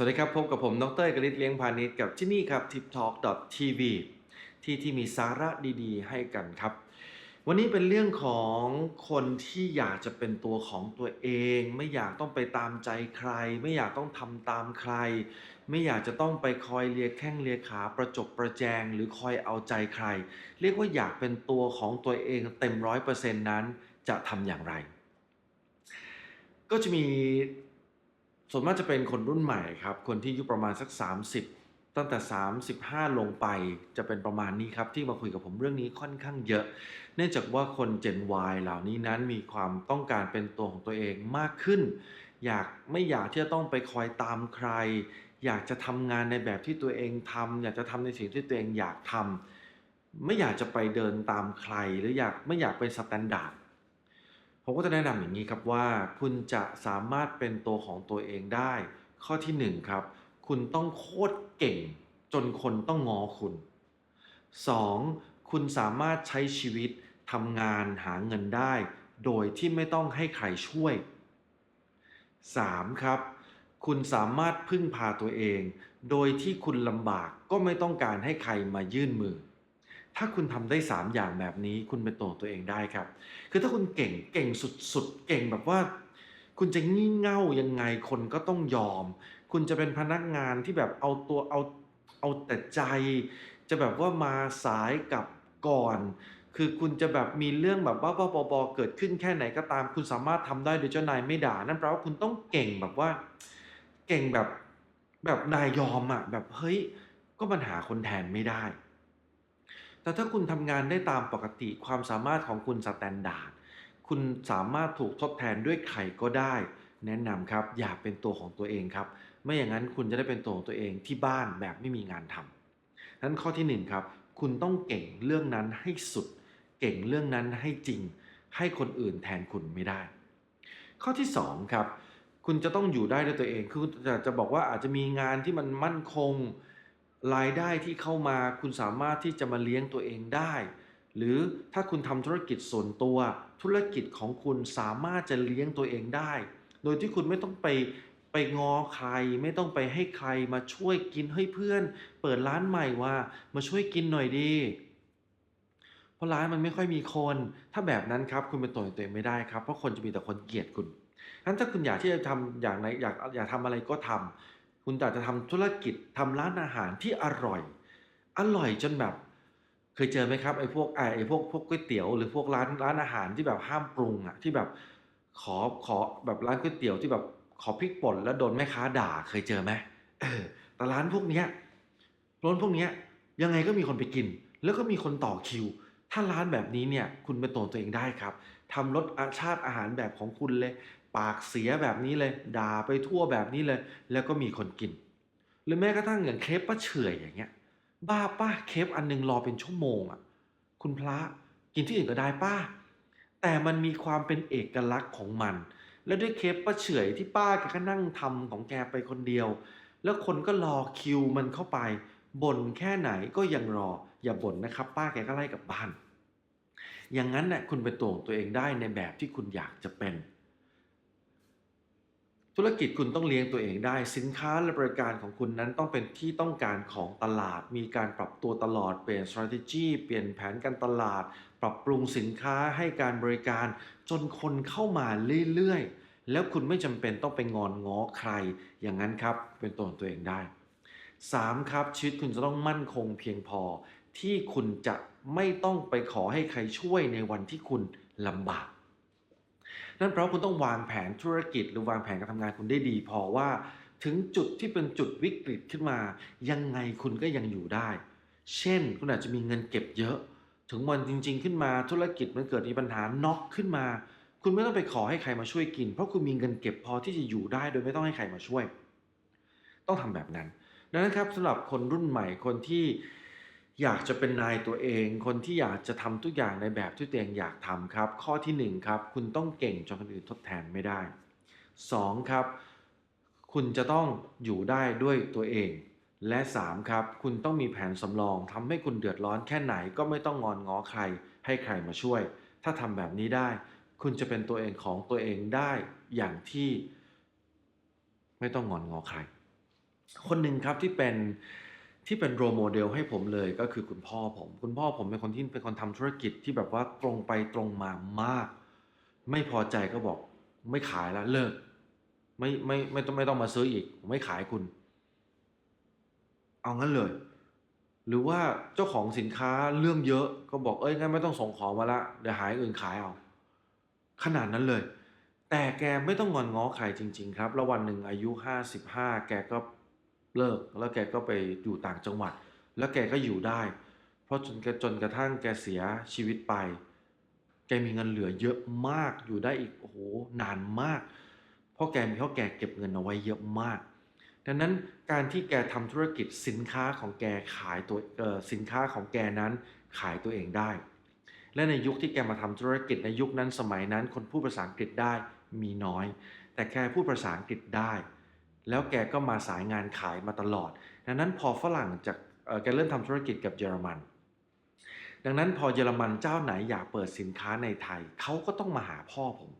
สวัสดีครับ พบกับผมดรกฤษเลี้ยงพาณิชย์กับที่นี่ครับ tiptalk.tv ที่ที่มีสาระดีๆ ให้กันครับ วันนี้เป็นเรื่องของคนที่อยากจะเป็นตัวของตัวเอง ไม่อยากต้องไปตามใจใคร ไม่อยากต้องทำตามใคร ไม่อยากจะต้องไปคอยเลียแข้งเลียขาประจบประแจง หรือคอยเอาใจใคร เรียกว่าอยากเป็นตัวของตัวเองเต็มร้อยเปอร์เซ็นต์นั้นจะทำอย่างไร ก็จะมี ส่วนมากจะเป็นคนรุ่นใหม่ครับ คนที่อายุประมาณสัก 30 ตั้งแต่ 35 ลงไปจะเป็นประมาณนี้ครับที่มาคุยกับผมเรื่องนี้ค่อนข้างเยอะ เนื่องจากว่าคน Gen Y เหล่านี้นั้นมีความต้องการเป็นตัวของตัวเองมากขึ้น อยากไม่อยากที่จะต้องไปคอยตามใคร อยากจะทำงานในแบบที่ตัวเองทำอยากจะทำในสิ่งที่ตัวเองอยากทำไม่อยากจะไปเดินตามใคร หรืออยากไม่อยากเป็นสแตนดาร์ด ผมก็จะแนะนำอย่างนี้ครับว่า คุณจะสามารถเป็นตัวของตัวเองได้ ข้อที่หนึ่งครับ คุณต้องโคตรเก่ง จนคนต้องงอคุณ 2. คุณสามารถใช้ชีวิตทำงานหาเงินได้ โดยที่ไม่ต้องให้ใครช่วย 3. ครับ คุณสามารถพึ่งพาตัวเอง โดยที่คุณลำบากก็ไม่ต้องการให้ใครมายื่นมือ ถ้าคุณทำได้ 3 อย่างแบบนี้ คุณเป็นตัวของตัวเองได้ครับ คือถ้าคุณเก่งเก่งสุดๆ เก่งแบบว่า คุณจะงี่เง่ายังไงคนก็ต้องยอม คุณจะเป็นพนักงานที่แบบเอาตัวเอาเอาแต่ใจ จะแบบว่ามาสายกับก่อน คือคุณจะแบบมีเรื่องแบบบ้าๆบอๆเกิดขึ้นแค่ไหนก็ตาม คุณสามารถทำได้โดยเจ้านายไม่ด่านั่นแปลว่าคุณต้องเก่งแบบว่า เก่งแบบแบบนายยอมอะแบบเฮ้ยก็มันหาคนแทนไม่ได้ แต่ถ้าคุณทำงานได้ตามปกติความสามารถของคุณสแตนดาร์ดคุณสามารถถูกทดแทนด้วยใครก็ได้ แนะนำครับอย่าเป็นตัวของตัวเองครับ ไม่อย่างนั้นคุณจะได้เป็นตัวของตัวเองที่บ้านแบบไม่มีงานทำนั้นข้อที่หนึ่งครับคุณต้องเก่งเรื่องนั้นให้สุด เก่งเรื่องนั้นให้จริง ให้คนอื่นแทนคุณไม่ได้ ข้อที่สองครับคุณจะต้องอยู่ได้ด้วยตัวเองคือจะจะบอกว่าอาจจะมีงานที่มันมั่นคง รายได้ที่เข้ามาคุณสามารถที่จะมาเลี้ยงตัวเองได้ หรือถ้าคุณทำธุรกิจส่วนตัว ธุรกิจของคุณสามารถจะเลี้ยงตัวเองได้ โดยที่คุณไม่ต้องไปไปงอใครไม่ต้องไปให้ใครมาช่วยกินให้เพื่อน เปิดร้านใหม่ว่ามาช่วยกินหน่อยดีเพราะร้านมันไม่ค่อยมีคน ถ้าแบบนั้นครับคุณเป็นตัวของตัวเองไม่ได้ครับเพราะคนจะมีแต่คนเกลียดคุณงั้นถ้าคุณอยากที่จะทำอย่างไรอยากอยากทำอะไรก็ทำ คุณอยากจะทำธุรกิจทำร้านอาหารที่อร่อย อร่อยจนแบบ เคยเจอไหมครับไอ้พวกไอ้พวกพวกก๋วยเตี๋ยวหรือพวกร้านร้านอาหารที่แบบห้ามปรุงอะที่แบบขอขอแบบร้านก๋วยเตี๋ยวที่แบบขอพริกป่นแล้วโดนแม่ค้าด่าเคยเจอไหมเออแต่ร้านพวกเนี้ยร้านพวกเนี้ยยังไงก็มีคนไปกิน แล้วก็มีคนต่อคิว ถ้าร้านแบบนี้เนี่ยคุณเป็นตัวตัวเองได้ครับทำรสชาติอาหารแบบของคุณเลย ปากเสียแบบนี้เลย ด่าไปทั่วแบบนี้เลย แล้วก็มีคนกิน หรือแม้กระทั่งอย่างเครปป้าเฉยอย่างเงี้ย บ้าป้าเคปอันหนึงรอเป็นชั่วโมงอะ คุณพระกินที่อื่นก็ได้ป้า แต่มันมีความเป็นเอกลักษณ์ของมัน แล้วด้วยเคปป้าเฉยที่ป้าแกก็นั่งทำของแกไปคนเดียว แล้วคนก็รอคิวมันเข้าไปบ่นแค่ไหนก็ยังรอ อย่าบ่นนะครับ ป้าแกก็ไล่กลับบ้าน อย่างนั้นเนี่ยคุณเป็นตัวของตัวเองได้ในแบบที่คุณอยากจะเป็น ธุรกิจคุณต้องเลี้ยงตัวเองได้ สินค้าและบริการของคุณนั้นต้องเป็นที่ต้องการของตลาด มีการปรับตัวตลอด เปลี่ยน strategy เปลี่ยนแผนการตลาด ปรับปรุงสินค้าให้การบริการ จนคนเข้ามาเรื่อยๆ แล้วคุณไม่จำเป็นต้องไปงอนง้อใคร อย่างนั้นครับ เป็นตัวของตัวเองได้ 3. ครับ ชีวิตคุณจะต้องมั่นคงเพียงพอ ที่คุณจะไม่ต้องไปขอให้ใครช่วยในวันที่คุณลำบาก นั่นเพราะคุณต้องวางแผนธุรกิจ หรือวางแผนการทำงานคุณได้ดี พอว่าถึงจุดที่เป็นจุดวิกฤตขึ้นมา ยังไงคุณก็ยังอยู่ได้ เช่น คุณอาจจะมีเงินเก็บเยอะ ถึงวันจริง ๆ ขึ้นมาธุรกิจมันเกิดมีปัญหาน็อกขึ้นมา คุณไม่ต้องไปขอให้ใครมาช่วยกิน เพราะคุณมีเงินเก็บพอที่จะอยู่ได้ โดยไม่ต้องให้ใครมาช่วย ต้องทำแบบนั้นดังนั้นครับสำหรับคนรุ่นใหม่คนที่ อยากจะเป็นนายตัวเอง คนที่อยากจะทำทุกอย่างในแบบที่ตัวเองอยากทำครับ ข้อที่หนึ่งครับคุณต้องเก่งจนคนอื่นทดแทนไม่ได้สองครับ คุณจะต้องอยู่ได้ด้วยตัวเอง และสามครับ คุณต้องมีแผนสำรองทำให้คุณเดือดร้อนแค่ไหนก็ไม่ต้องงอนง้อใคร ให้ใครมาช่วย ถ้าทำแบบนี้ได้ คุณจะเป็นตัวเองของตัวเองได้อย่างที่ ไม่ต้องงอนง้อใคร คนหนึ่งครับที่เป็น ที่เป็นโรโมเดลให้ผมเลยก็คือคุณพ่อผม คุณพ่อผมเป็นคนที่เป็นคนทำธุรกิจที่แบบว่าตรงไปตรงมามาก ไม่พอใจก็บอกไม่ขายแล้วเลิก ไม่ไม่ไม่ต้องไม่ต้องมาซื้ออีกผมไม่ขายคุณ เอางั้นเลย หรือว่าเจ้าของสินค้าเรื่องเยอะก็บอกเอ้ยงั้นไม่ต้องส่งของมาละเดี๋ยวหายอื่นขายเอา ขนาดนั้นเลย แต่แกไม่ต้องงอนง้อใครจริง ๆ ครับ แล้ววันหนึ่งอายุห้าสิบห้าแกก็ เลิก แล้วแกก็ไปอยู่ต่างจังหวัด แล้วแกก็อยู่ได้ เพราะจนแกจนกระทั่งแกเสียชีวิตไป แกมีเงินเหลือเยอะมากอยู่ได้อีกโอ้โหนานมาก เพราะแกมีเพราะแกเก็บเงินเอาไว้เยอะมาก ดังนั้นการที่แกทำธุรกิจสินค้าของแกขายตัวสินค้าของแกนั้นขายตัวเองได้ และในยุคที่แกมาทำธุรกิจในยุคนั้นสมัยนั้น คนพูดภาษาอังกฤษได้มีน้อย แต่แกพูดภาษาอังกฤษได้ แล้วแกก็มาสายงานขายมาตลอด ดังนั้นพอฝรั่งจากแกเริ่มทำธุรกิจกับเยอรมัน ดังนั้นพอเยอรมันเจ้าไหนอยากเปิดสินค้าในไทยเขาก็ต้องมาหาพ่อผม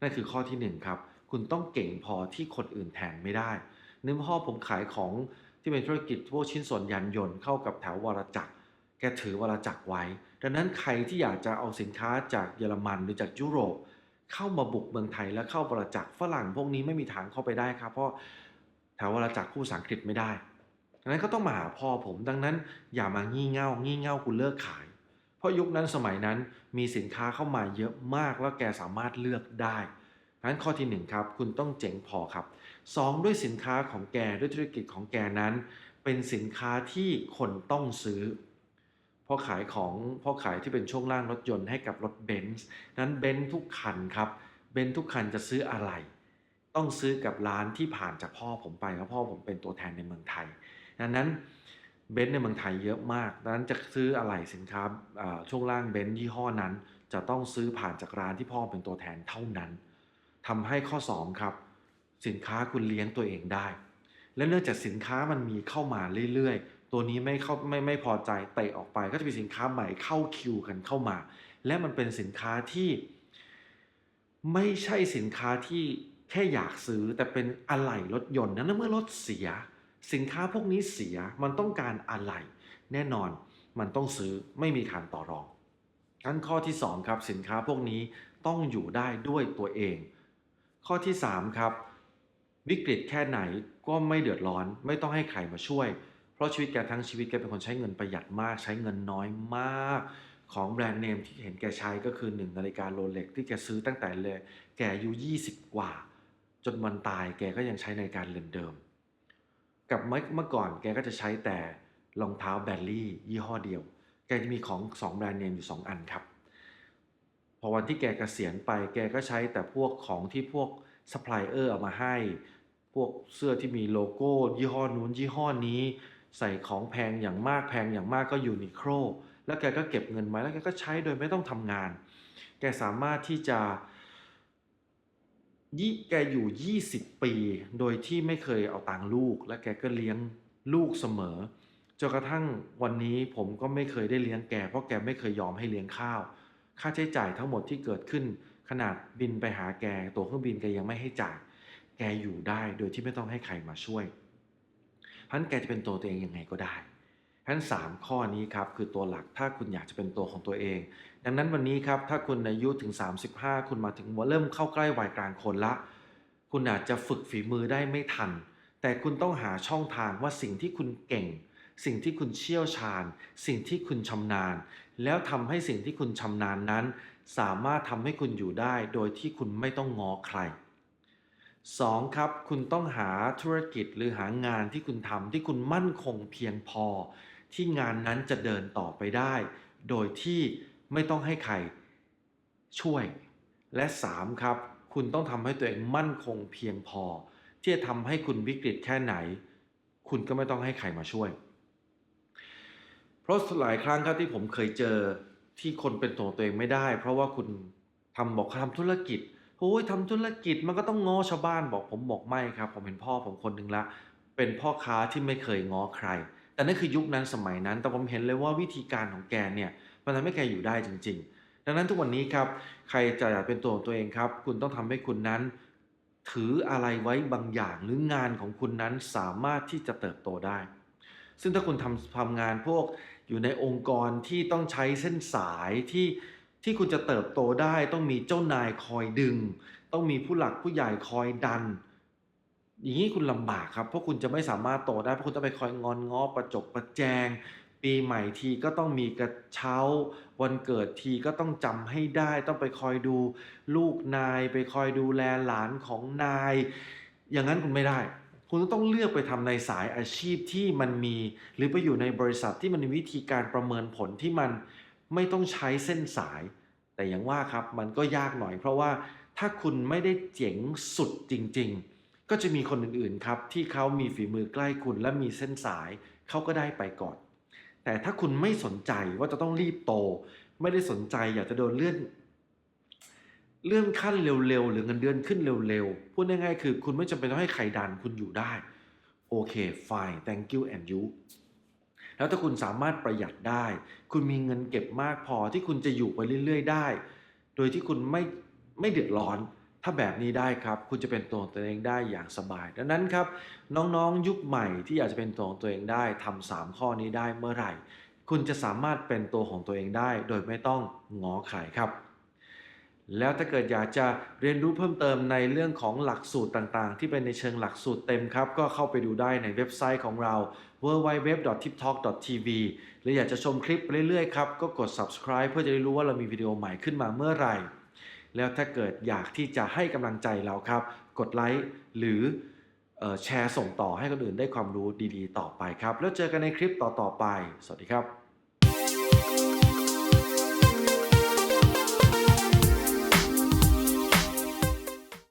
นั่นคือข้อที่หนึ่งครับ คุณต้องเก่งพอที่คนอื่นแทนไม่ได้เนื่องพ่อผมขายของที่เป็นธุรกิจพวกชิ้นส่วนยานยนต์เข้ากับแถววรจักร แกถือวรจักรไว้ ดังนั้นใครที่อยากจะเอาสินค้าจากเยอรมันหรือจากยุโรปเข้ามาบุกเมืองไทยแล้วเข้าวรจักรฝรั่งพวกนี้ไม่มีทางเข้าไปได้ครับ เพราะ แถววราจักพูดภาษาอังกฤษไม่ได้ดังนั้นก็ต้องมาหาพ่อผมดังนั้น อย่ามางี่เง่างี่เง่าคุณเลิกขาย เพราะยุคนั้นสมัยนั้นมีสินค้าเข้ามาเยอะมากแล้วแกสามารถเลือกได้ดังนั้นข้อที่หนึ่งครับคุณต้องเจ๋งพอครับสองด้วยสินค้าของแกด้วยธุรกิจของแกนั้น เป็นสินค้าที่คนต้องซื้อเพราะขายของเพราะขายที่เป็นช่วงล่างรถยนต์ให้กับรถเบนซ์นั้นเบนซ์ทุกคันครับเบนซ์ทุกคันจะซื้ออะไร ต้องซื้อกับร้านที่ผ่านจากพ่อผมไปเพราะพ่อผมเป็นตัวแทนในเมืองไทยดังนั้นเบนซ์ในเมืองไทยเยอะมากดังนั้นจะซื้ออะไรสินค้าช่วงล่างเบนซ์ยี่ห้อนั้น จะต้องซื้อผ่านจากร้านที่พ่อเป็นตัวแทนเท่านั้นทำให้ข้อ 2 ครับ สินค้าคุณเลี้ยงตัวเองได้ และเนื่องจากสินค้ามันมีเข้ามาเรื่อยๆ ตัวนี้ไม่เข้าไม่ไม่พอใจเตะออกไป ก็จะมีสินค้าใหม่เข้าคิวกันเข้ามา และมันเป็นสินค้าที่ ไม่ใช่สินค้าที่ แค่อยากซื้อแต่เป็นอะไหล่รถยนต์นั้นเมื่อรถเสีย สินค้าพวกนี้เสียมันต้องการอะไหล่แน่นอนมันต้องซื้อไม่มีการต่อรองงั้นข้อที่ 2 ครับ สินค้าพวกนี้ต้องอยู่ได้ด้วยตัวเอง ข้อที่ 3 ครับ วิกฤตแค่ไหนก็ไม่เดือดร้อน ไม่ต้องให้ใครมาช่วย เพราะชีวิตแกทั้งชีวิตแกเป็นคนใช้เงินประหยัดมาก ใช้เงินน้อยมาก ของแบรนด์เนมที่เห็นแกใช้ก็คือ 1 นาฬิกาโรเล็กที่แกซื้อตั้งแต่เลยแกอายุ20 กว่า จนวันตายแกก็ยังใช้นาฬิกาเรือนเดิม กับเมื่อก่อนแกก็จะใช้แต่รองเท้าแบรลี่ยี่ห้อเดียว แกจะมีของ2แบรนด์เนมอยู่ 2 อันครับ พอวันที่แกเกษียณไปแกก็ใช้แต่พวกของที่พวกซัพพลายเออร์เอามาให้ พวกเสื้อที่มีโลโก้ยี่ห้อนู้นยี่ห้อนี้ ใส่ของแพงอย่างมากแพงอย่างมากก็ยูนิโคลแล้วแกก็เก็บเงินไว้แล้วแกก็ใช้โดยไม่ต้องทำงาน แกสามารถที่จะ ยี่แกอยู่ 20 ปี โดยที่ไม่เคยเอาตังค์ลูก และแกก็เลี้ยงลูกเสมอจนกระทั่งวันนี้ผมก็ไม่เคยได้เลี้ยงแก เพราะแกไม่เคยยอมให้เลี้ยงข้าว ค่าใช้จ่ายทั้งหมดที่เกิดขึ้น ขนาดบินไปหาแกตัวเครื่องบินแกยังไม่ให้จ่าย แกอยู่ได้โดยที่ไม่ต้องให้ใครมาช่วยเพราะฉะนั้นแกจะเป็นตัวตัวเองยังไงก็ได้ ฉะนั้นสามข้อนี้ครับคือตัวหลักถ้าคุณอยากจะเป็นตัวของตัวเอง ดังนั้นวันนี้ครับถ้าคุณอายุถึง 35 คุณมาถึงว่าเริ่มเข้าใกล้วัยกลางคนละ คุณอาจจะฝึกฝีมือได้ไม่ทัน แต่คุณต้องหาช่องทางว่าสิ่งที่คุณเก่ง สิ่งที่คุณเชี่ยวชาญ สิ่งที่คุณชำนาญ แล้วทำให้สิ่งที่คุณชำนาญนั้น สามารถทำให้คุณอยู่ได้โดยที่คุณไม่ต้องงอใคร 2. ครับคุณต้องหาธุรกิจหรือหางานที่คุณทำที่คุณมั่นคงเพียงพอ ที่งานนั้นจะเดินต่อไปได้ โดยที่ไม่ต้องให้ใครช่วย และ 3. ครับ คุณต้องทำให้ตัวเองมั่นคงเพียงพอ ที่จะทำให้คุณวิกฤตแค่ไหน คุณก็ไม่ต้องให้ใครมาช่วย เพราะหลายครั้งครับที่ผมเคยเจอที่คนเป็นตัวตัวเองไม่ได้ เพราะว่าคุณทำบอกทำธุรกิจโอ้ยทำธุรกิจมันก็ต้องง้อชาวบ้านบอกผมบอกไม่ครับ ผมเห็นพ่อผมคนหนึ่งละเป็นพ่อค้าที่ไม่เคยง้อใคร แต่นั่นคือยุคนั้นสมัยนั้น แต่ผมเห็นเลยว่าวิธีการของแกเนี่ยมันทำให้แกอยู่ได้จริง ๆ ดังนั้นทุกวันนี้ครับใครจะอยากเป็นตัวของตัวเองครับ คุณต้องทำให้คุณนั้น ถืออะไรไว้บางอย่างหรืองานของคุณนั้นสามารถที่จะเติบโตได้ ซึ่งถ้าคุณทำทำงานพวกอยู่ในองค์กรที่ต้องใช้เส้นสายที่ที่คุณจะเติบโตได้ ต้องมีเจ้านายคอยดึง ต้องมีผู้หลักผู้ใหญ่คอยดัน อย่างนี้คุณลำบากครับเพราะคุณจะไม่สามารถโตได้เพราะคุณต้องไปคอยงอนง้อประจบประแจง ปีใหม่ทีก็ต้องมีกระเช้า วันเกิดทีก็ต้องจำให้ได้ ต้องไปคอยดูลูกนาย ไปคอยดูแลหลานของนาย อย่างนั้นคุณไม่ได้ คุณต้องเลือกไปทำในสายอาชีพที่มันมี หรือไปอยู่ในบริษัทที่มันมีวิธีการประเมินผลที่มันไม่ต้องใช้เส้นสาย แต่อย่างว่าครับมันก็ยากหน่อย เพราะว่าถ้าคุณไม่ได้เจ๋งสุดจริง ๆ ก็จะมีคนอื่นๆครับที่เขามีฝีมือใกล้คุณและมีเส้นสายเขาก็ได้ไปก่อน แต่ถ้าคุณไม่สนใจว่าจะต้องรีบโต ไม่ได้สนใจอยากจะโดนเลื่อนเลื่อนขั้นเร็วๆ หรือเงินเดือนขึ้นเร็วๆ พูดง่ายๆ คือคุณไม่จำเป็นต้องให้ใครดันคุณอยู่ได้ โอเค fine thank you and you แล้วถ้าคุณสามารถประหยัดได้ คุณมีเงินเก็บมากพอที่คุณจะอยู่ไปเรื่อยๆ ได้ โดยที่คุณไม่ไม่เดือดร้อน ถ้าแบบนี้ได้ครับ คุณจะเป็นตัวของตัวเองได้อย่างสบาย ดังนั้นครับ น้องๆ ยุคใหม่ที่อยากจะเป็นตัวของตัวเองได้ทำสามข้อนี้ได้เมื่อไหร่ คุณจะสามารถเป็นตัวของตัวเองได้ โดยไม่ต้องงอใครครับ แล้วถ้าเกิดอยากจะเรียนรู้เพิ่มเติมในเรื่องของหลักสูตรต่างๆ ที่เป็นในเชิงหลักสูตรเต็มครับ ก็เข้าไปดูได้ในเว็บไซต์ของเรา www.tiptalk.tv หรืออยากจะชมคลิปไปเรื่อยๆครับก็กด subscribe เพื่อจะได้รู้ว่าเรามีวิดีโอใหม่ขึ้นมาเมื่อไหร่ แล้วถ้าเกิดอยากที่จะให้กำลังใจเราครับ กดไลค์หรือแชร์ส่งต่อให้คนอื่นได้ความรู้ดีๆ ต่อไปครับ แล้วเจอกันในคลิปต่อๆไป สวัสดีครับ